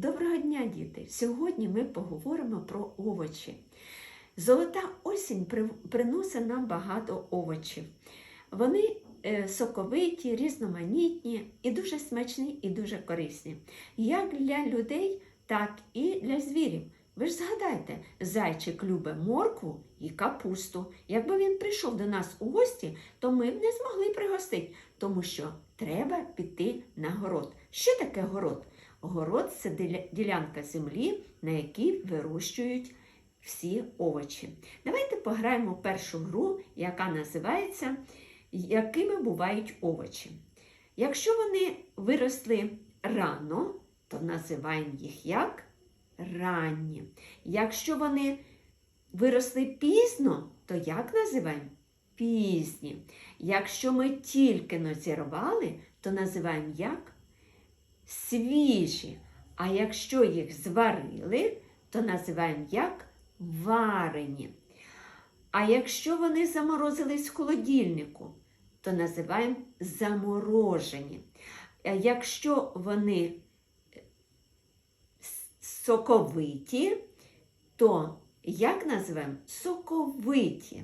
Доброго дня, діти! Сьогодні ми поговоримо про овочі. Золота осінь при- приносить нам багато овочів. Вони е, соковиті, різноманітні і дуже смачні і дуже корисні. Як для людей, так і для звірів. Ви ж згадайте, зайчик любить моркву і капусту. Якби він прийшов до нас у гості, то ми б не змогли пригостити, тому що треба піти на город. Що таке город? Город це ділянка землі, на якій вирощують всі овочі. Давайте пограємо в першу гру, яка називається Якими бувають овочі. Якщо вони виросли рано, то називаємо їх як ранні. Якщо вони виросли пізно, то як називаємо? Пізні. Якщо ми тільки назірвали, то називаємо як? Свіжі. А якщо їх зварили, то називаємо як варені. А якщо вони заморозились в холодильнику, то називаємо заморожені. А якщо вони соковиті, то як називаємо? Соковиті.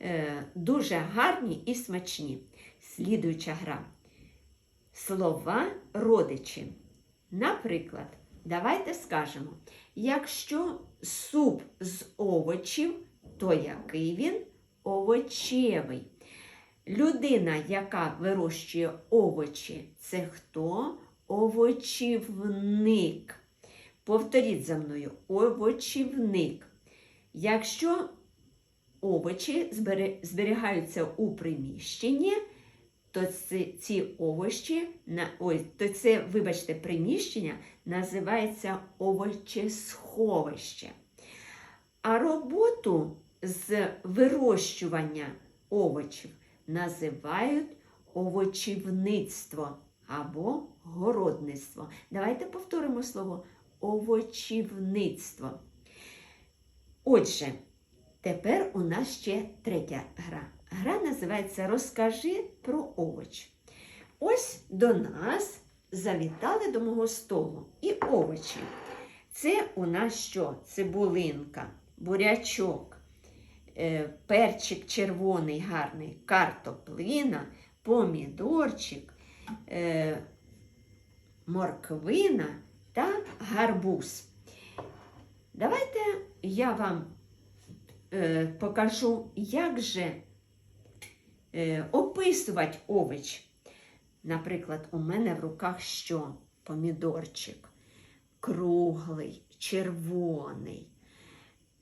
Е, дуже гарні і смачні. Слідуюча гра. Слова родичі. Наприклад, давайте скажемо, якщо суп з овочів, то який він овочевий. Людина, яка вирощує овочі, це хто? Овочівник. Повторіть за мною, овочівник. Якщо овочі зберігаються у приміщенні, то ці, овочі, ой, то це, вибачте, приміщення називається овочесховище. А роботу з вирощування овочів називають овочівництво або городництво. Давайте повторимо слово овочівництво. Отже, Тепер у нас ще третя гра. Гра називається Розкажи про овоч. Ось до нас завітали до мого столу і овочі. Це у нас що? Цибулинка, бурячок, е, перчик червоний гарний, картоплина, помідорчик, е, морквина та гарбуз. Давайте я вам е, покажу, як же описувати овоч. Наприклад, у мене в руках що? Помідорчик. Круглий, червоний,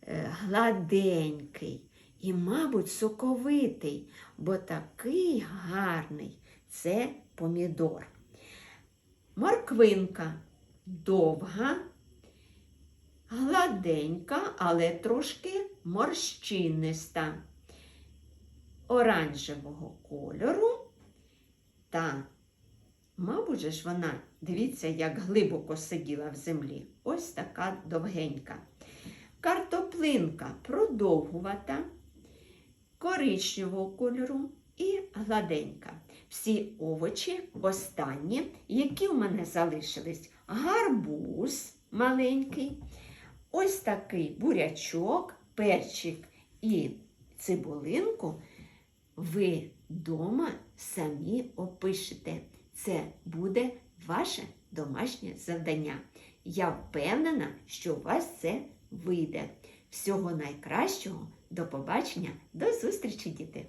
е, гладенький і, мабуть, соковитий, бо такий гарний це помідор. Морквинка довга, гладенька, але трошки морщиниста, оранжевого кольору. Та, мабуть, ж вона, дивіться, як глибоко сиділа в землі. Ось така довгенька. Картоплинка продовгувата, коричневого кольору і гладенька. Всі овочі останні, які в мене залишились, гарбуз маленький, ось такий бурячок, перчик і цибулинку ви дома самі опишете. Це буде ваше домашнє завдання. Я впевнена, що у вас це вийде. Всього найкращого, до побачення, до зустрічі, діти!